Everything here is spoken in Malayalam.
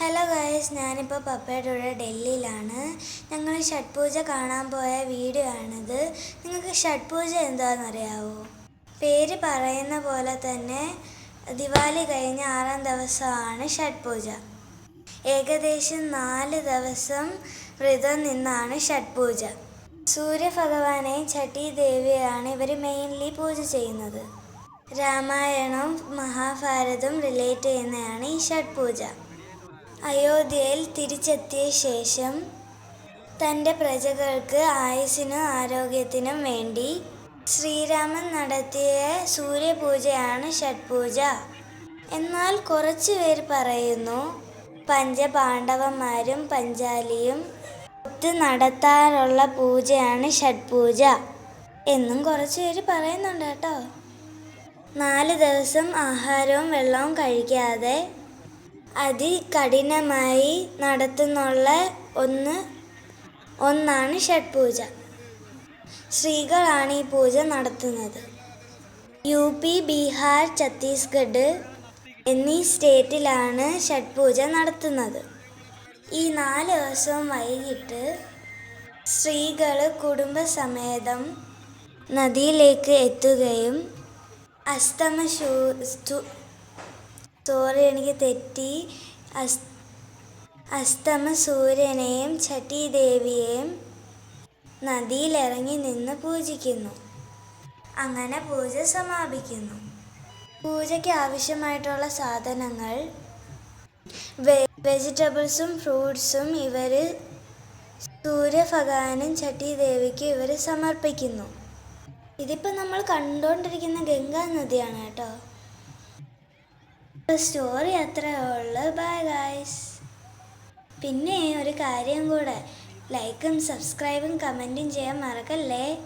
ഹലോ ഗായസ് ഞാനിപ്പോൾ പപ്പയുടെ കൂടെ ഡൽഹിയിലാണ്. ഞങ്ങൾ ഷഡ് പൂജ കാണാൻ പോയ വീഡിയോ ആണിത്. നിങ്ങൾക്ക് ഷഡ് പൂജ എന്താണെന്നറിയാവോ? പേര് പറയുന്ന പോലെ തന്നെ ദിവാലി കഴിഞ്ഞ ആറാം ദിവസമാണ് ഷഡ് പൂജ. ഏകദേശം നാല് ദിവസം വ്രതം നിന്നാണ് ഷഡ് പൂജ. സൂര്യഭഗവാനെയും ചട്ടി ദേവിയാണ് ഇവർ മെയിൻലി പൂജ ചെയ്യുന്നത്. രാമായണവും മഹാഭാരതവും റിലേറ്റ് ചെയ്യുന്നതാണ് ഈ ഷഡ് പൂജ. അയോധ്യയിൽ തിരിച്ചെത്തിയ ശേഷം തന്റെ പ്രജകൾക്ക് ആയുസ്സിനും ആരോഗ്യത്തിനും വേണ്ടി ശ്രീരാമൻ നടത്തിയ സൂര്യപൂജയാണ് ഷഡ്പൂജ. എന്നാൽ കുറച്ചു പേർ പറയുന്നു പഞ്ചപാണ്ഡവന്മാരും പഞ്ചാലിയും ഒത്ത് നടത്താറുള്ള പൂജയാണ് ഷഡ്പൂജ എന്നും കുറച്ചു പേര് പറയുന്നുണ്ട് കേട്ടോ. നാല് ദിവസം ആഹാരവും വെള്ളവും കഴിക്കാതെ അതികഠിനമായി നടത്തുന്നുള്ള ഒന്ന് ഒന്നാണ് ഷഡ് പൂജ സ്ത്രീകളാണ് ഈ പൂജ നടത്തുന്നത്. യു പി ബീഹാർ ഛത്തീസ്ഗഡ് എന്നീ സ്റ്റേറ്റിലാണ് ഷഡ് പൂജ നടത്തുന്നത്. ഈ നാല് ദിവസവും വൈകിട്ട് സ്ത്രീകൾ കുടുംബസമേതം നദിയിലേക്ക് എത്തുകയും അസ്തമ ശൂ എനിക്ക് തെറ്റി. അസ് അസ്തമ സൂര്യനെയും ചട്ടി ദേവിയെയും നദിയിലിറങ്ങി നിന്ന് പൂജിക്കുന്നു. അങ്ങനെ പൂജ സമാപിക്കുന്നു. പൂജയ്ക്ക് ആവശ്യമായിട്ടുള്ള സാധനങ്ങൾ വെജിറ്റബിൾസും ഫ്രൂട്ട്സും ഇവർ സൂര്യഭഗവാനും ചട്ടി ദേവിക്ക് ഇവർ സമർപ്പിക്കുന്നു. ഇതിപ്പോൾ നമ്മൾ കണ്ടുകൊണ്ടിരിക്കുന്ന ഗംഗാ നദിയാണ് കേട്ടോ. സ്റ്റോറി അത്രേ ഉള്ളു. ബൈ ഗായ്സ് പിന്നെ ഒരു കാര്യം കൂടെ. ലൈക്കും സബ്സ്ക്രൈബും കമന്റും ചെയ്യാൻ മറക്കല്ലേ?